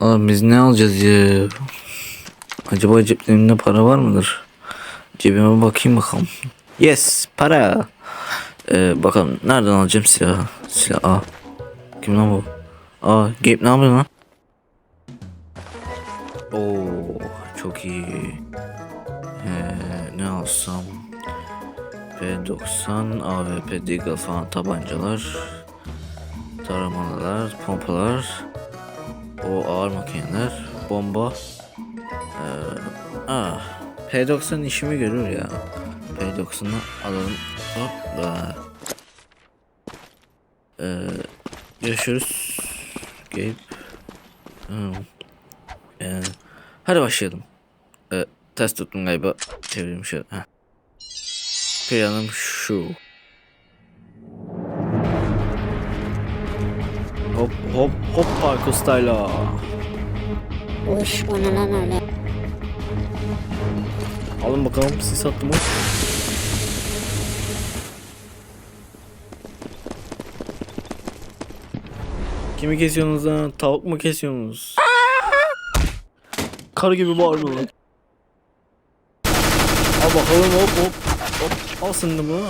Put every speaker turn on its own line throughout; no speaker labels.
Oğlum biz ne alacağız ya? Acaba ceplerimde para var mıdır? Cebime bakayım bakalım. Yes para. Ee, bakalım nereden alacağım silah? Silah aa. Kim lan bu? Aa Gabe ne yapıyor lan? Oo çok iyi. Ee, ne alsam? P90, AWP, Deagle falan tabancalar. Taramalılar, pompalar. O ağır makineler, bomba. Ee, ah, P90 işimi görür ya. P90'ı alalım. Hoppa. Ee, görüşürüz. Gabe. Ee, hadi başlayalım. Ee, test tuttum galiba. Heh. Planım şu. Hop hop hop parkur style'a.
Uş o ne lan öyle.
Alın bakalım sis attı mı? Kimi kesiyorsunuz lan? Tavuk mu kesiyorsunuz? Kar gibi bağırıyor lan. Al bakalım hop hop hop. Al de bunu.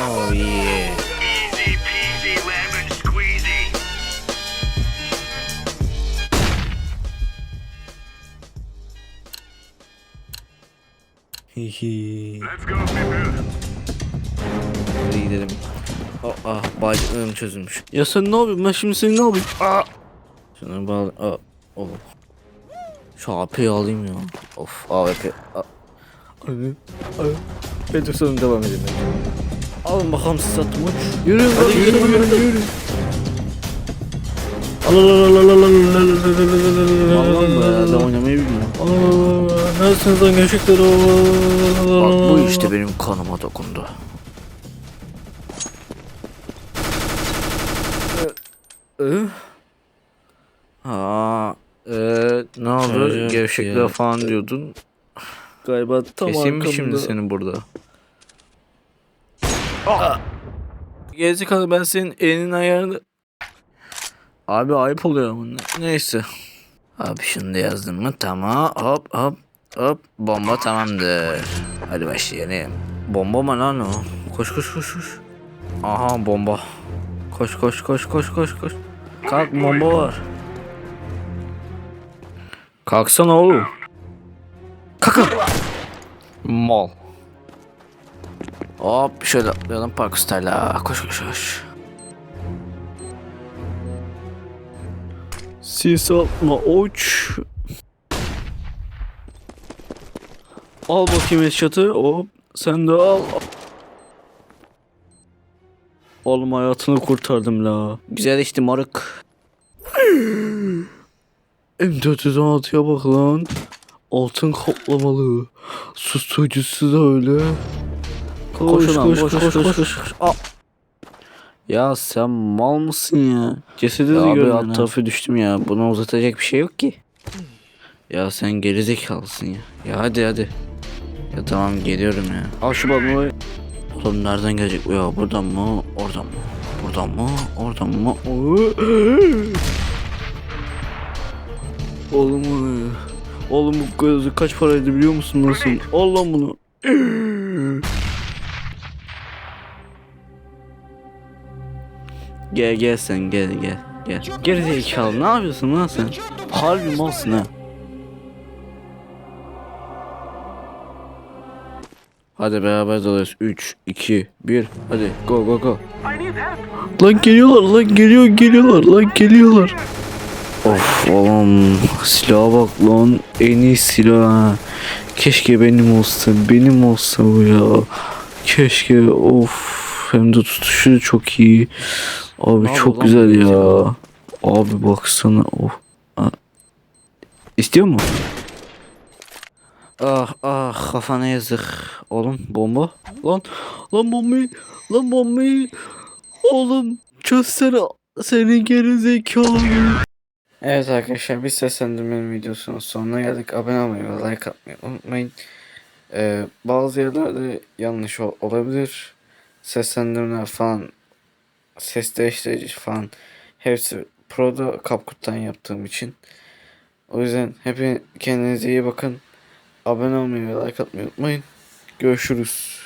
Oh yeah. Hihi. Hadi gidelim. Aa, ah, bağcıklarım çözülmüş. Ya sen ne yapıyorsun? Ben şimdi seni ne yapayım? Aa. Şunları bağlı. Aa. Oh. Şu AP'yi alayım ya. Of AWP. Hadi. Ben de sonra devam edelim. Alın bakalım siz attım uç. Yürü hadi yürü yürü yürü. Allah'ım be adam oynamayı bilmiyor. Neredesiniz lan gerçekten Bak bu işte benim kanıma dokundu. Aa, e, ne oldu?
Evet
Gevşekler
ya.
falan diyordun.
Galiba tam
Keseyim mi
arkamda.
şimdi seni burada? Gerizekalı ben senin elinin ayarını... Abi ayıp oluyor ne- neyse. Abi şunu da yazdın mı? Tamam. Hop hop hop. Bomba tamamdır. Hadi başlayalım. Bomba mı lan o? Koş koş koş koş. Aha bomba. Koş koş koş koş koş koş. Kalk bomba var. Kalksana oğlum. Kalk. Mal. Hop şöyle atlayalım park style'a. Koş koş koş.
Sis atma uç. Al bakayım headshot'ı. Hop. Sen de al. Oğlum hayatını kurtardım la.
Güzel işte moruk.
M416'ya bak lan. Altın kaplamalı. Susturucusu da öyle. Koş
Koş
koş
koş koş koş koş. Aa,
Ya sen mal mısın ya? Cesedi de
abi alt tarafı düştüm ya. Buna uzatacak bir şey yok ki. Ya sen gerizekalısın ya. Ya hadi hadi. Ya tamam geliyorum ya.
Al şu balonu.
Oğlum nereden gelecek bu ya? Buradan mı? Oradan mı? Buradan mı? Oradan mı?
Oğlum Oğlum bu gözü kaç paraydı biliyor musun nasıl? Al lan bunu.
Gel gel sen gel gel. Gel. Gerizekalı ne yapıyorsun lan sen? Harbi malsın ha. Hadi beraber dalıyoruz. 3, 2, 1. Hadi go go go.
Lan geliyorlar lan geliyor geliyorlar lan geliyorlar.
Of oğlum silaha bak lan. En iyi silah. Keşke benim olsa. Benim olsa bu ya. Keşke of. Hem de tutuşu çok iyi. Abi
Ne
çok güzel
bu
ya. Abi baksana. Of. Ha. İstiyor mu? Ah ah kafana yazık. Oğlum bomba.
Lan lan bombayı lan bombayı oğlum çözsene seni geri zekalı.
Evet arkadaşlar biz seslendirmenin videosunun sonuna geldik. Abone olmayı ve like atmayı unutmayın. Ee, bazı yerlerde yanlış ol- olabilir. Seslendirmeler falan, ses değiştirici falan hepsi Pro'da CapCut'tan yaptığım için O yüzden hep kendinize iyi bakın. Abone olmayı ve like atmayı unutmayın. Görüşürüz.